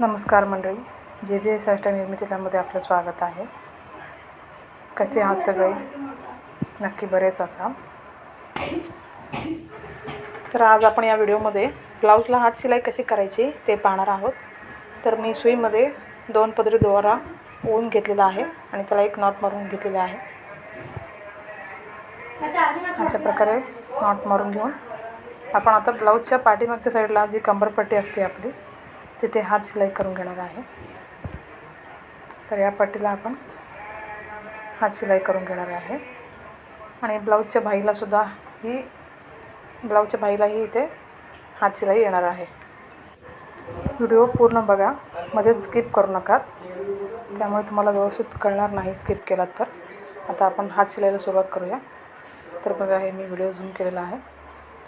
नमस्कार मंडळी. जे बी एस अष्ट निर्मितीलामध्ये आपलं स्वागत आहे. कसे आहात सगळे? नक्की बरेच असाल. तर आज आपण या व्हिडिओमध्ये ब्लाऊजला हात शिलाई कशी करायची ते पाहणार आहोत. तर मी सुईमध्ये दोन पदरी दोरा ओवून घेतलेला आहे आणि त्याला एक नॉट मारून घेतलेला आहे. अशा प्रकारे नॉट मारून घेऊन आपण आता ब्लाऊजच्या पाठीमागच्या साईडला जी कंबरपट्टी असते आपली तिथे हात शिलाई करून घेणार आहे. तर या पट्टीला आपण हात शिलाई करून घेणार आहे. आणि ब्लाऊजच्या बाईलासुद्धा ही ब्लाऊजच्या बाईलाही इथे हात शिलाई येणार आहे. व्हिडिओ पूर्ण बघा मध्येच स्किप करू नका. त्यामुळे तुम्हाला व्यवस्थित कळणार नाही स्किप केलात तर. आता आपण हात शिलाईला सुरुवात करूया. तर बघा हे मी व्हिडिओ झूम केलेला आहे.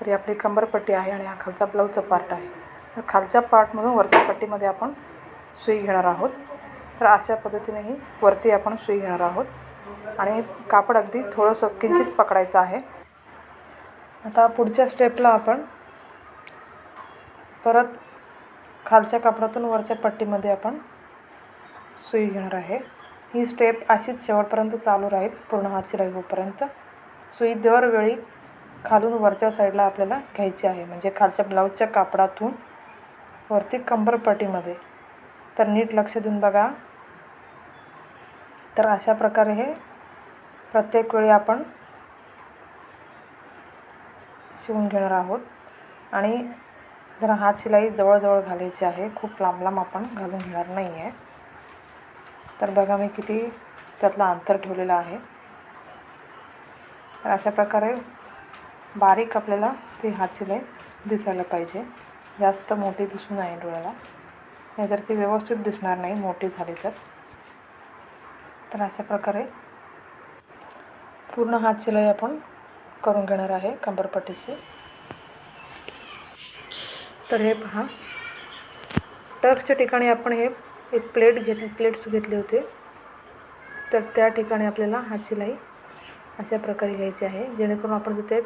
तर ही आपली कंबरपट्टी आहे आणि हा खालचा ब्लाऊजचा पार्ट आहे. तर खालच्या पार्टमधून वरच्या पट्टीमध्ये आपण सुई घेणार आहोत. तर अशा पद्धतीनेही वरती आपण सुई घेणार आहोत. आणि कापड अगदी थोडंसं किंचित पकडायचं आहे. आता पुढच्या स्टेपला आपण परत खालच्या कापडातून वरच्या पट्टीमध्ये आपण सुई घेणार आहे. ही स्टेप अशीच शेवटपर्यंत चालू राहील पूर्ण हात शिलाई होईपर्यंत सुई दरवेळी खालून वरच्या साईडला आपल्याला घ्यायची आहे. म्हणजे खालच्या ब्लाऊजच्या कापडातून वरती कंबरपट्टीमध्ये तर नीट लक्ष देऊन बघा. तर अशा प्रकारे हे प्रत्येक वेळी आपण शिवून घेणार आहोत. आणि जरा हात शिलाई जवळजवळ घालायची आहे. खूप लांब लांब आपण घालून घेणार नाही आहे तर बघा मी किती त्यातलं अंतर ठेवलेलं आहे. तर अशा प्रकारे बारीक आपल्याला ती हात शिलाई दिसायला पाहिजे. जास्त मोठी दिसू नये डोळ्याला. नाहीतर ती व्यवस्थित दिसणार नाही मोठी झाली तर. तर अशा प्रकारे पूर्ण हात शिलाई आपण करून घेणार आहे कंबरपट्टीची. तर हे पहा. टक्सच्या ठिकाणी आपण हे एक प्लेट घेतली प्लेट्स घेतले होते. तर त्या ठिकाणी आपल्याला हात शिलाई अशा प्रकारे घ्यायची आहे. जेणेकरून आपण तिथे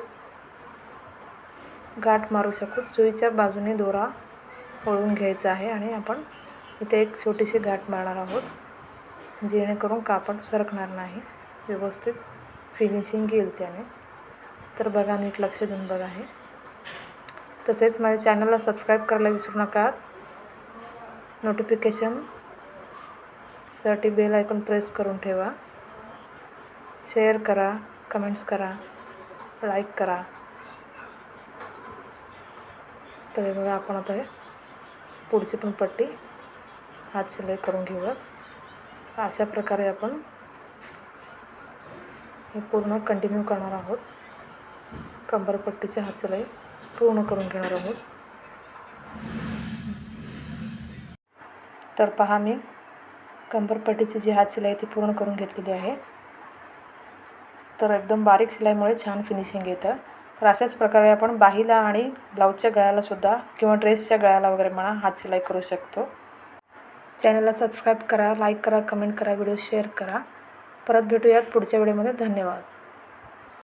गाठ मारू शकू. सुईच्या बाजूने दोरा ओळून घ्यायचा आहे आणि आपण इथे एक छोटीशी गाठ मारणार आहोत जेणेकरून कापड सरकणार नाही. व्यवस्थित फिनिशिंग येईल त्याने. तर बघा नीट लक्ष देऊन बघा हे. तसेच माझ्या चॅनलला सबस्क्राईब करायला विसरू नका. नोटिफिकेशनसाठी बेल आयकॉन प्रेस करून ठेवा. शेअर करा कमेंट्स करा लाईक करा. तर हे बघा आपण आता पुढची पण पट्टी हात शिलाई करून घेऊयात. अशा प्रकारे आपण हे पूर्ण कंटिन्यू करणार आहोत. कंबरपट्टीची हात शिलाई पूर्ण करून घेणार आहोत. तर पहा मी कंबरपट्टीची जी हात शिलाई ती पूर्ण करून घेतलेली आहे. तर एकदम बारीक शिलाईमुळे छान फिनिशिंग येतं. तर अशाच प्रकारे आपण बाहीला आणि ब्लाऊजच्या गळ्यालासुद्धा किंवा ड्रेसच्या गळ्याला वगैरे म्हणा हात शिलाई करू शकतो. चॅनलला सबस्क्राईब करा लाईक करा कमेंट करा व्हिडिओ शेअर करा. परत भेटूयात पुढच्या व्हिडिओमध्ये. धन्यवाद.